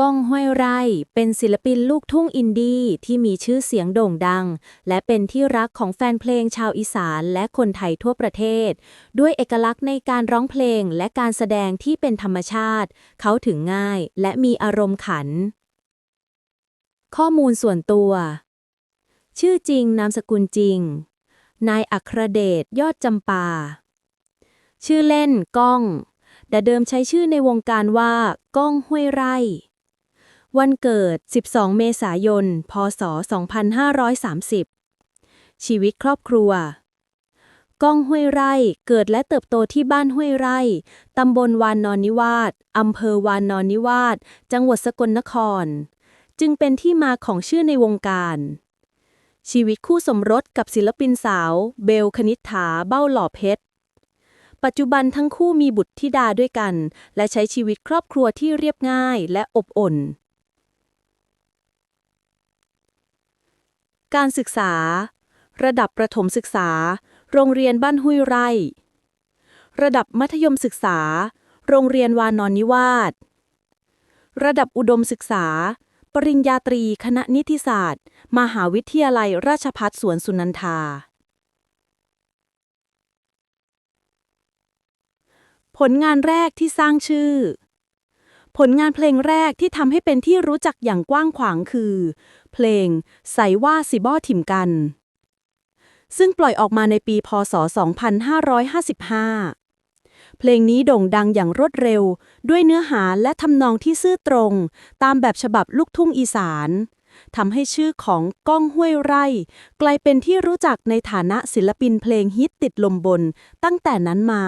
ก้องห้วยไร่ เป็นศิลปินลูกทุ่งอินดี้ที่มีชื่อเสียงโด่งดัง และเป็นที่รักของแฟนเพลงชาวอีสานและคนไทยทั่วประเทศ ด้วยเอกลักษณ์ในการร้องเพลงและการแสดงที่เป็นธรรมชาติ เขาถึงง่ายและมีอารมณ์ขัน ข้อมูลส่วนตัว ชื่อจริงนามสกุลจริง นายอัครเดชยอดจำปา ชื่อเล่นก้อง แต่เดิมใช้ชื่อในวงการว่า ก้องห้วยไร่ วันเกิด 12 เมษายน พศ 2530 ชีวิตครอบครัว ก้องห้วยไร่ เกิดและเติบโตที่บ้านห้วยไร่ ตำบลวานนอนนิวาสอำเภอวานนอนนิวาส จังหวัดสกลนคร จึงเป็นที่มาของชื่อในวงการ ชีวิตคู่สมรสกับศิลปินสาว เบลคณิษฐา เบ้าหล่อเพชรปัจจุบันทั้งคู่มีบุตรธิดาด้วยกัน และใช้ชีวิตครอบครัวที่เรียบง่ายและอบอุ่น การศึกษา ระดับประถมศึกษา โรงเรียนบ้านห้วยไร่ ระดับมัธยมศึกษา โรงเรียนวานอนนิวาสระดับอุดมศึกษา ปริญญาตรีคณะนิติศาสตร์ มหาวิทยาลัยราชภัฏสวนสุนันทา ผลงานแรกที่สร้างชื่อ ผลงานเพลงแรกที่ทำให้เป็นที่รู้จักอย่างกว้างขวางคือ เพลงใสว่าสิบอถิ่มกัน ซึ่งปล่อยออกมาในปีพศ 2555เพลงนี้โด่งดังอย่างรวดเร็ว ด้วยเนื้อหาและทำนองที่ซื่อตรง ตามแบบฉบับลูกทุ่งอีสานทำให้ชื่อของก้องห้วยไร่ กลายเป็นที่รู้จักในฐานะศิลปินเพลงฮิตติดลมบนตั้งแต่นั้นมา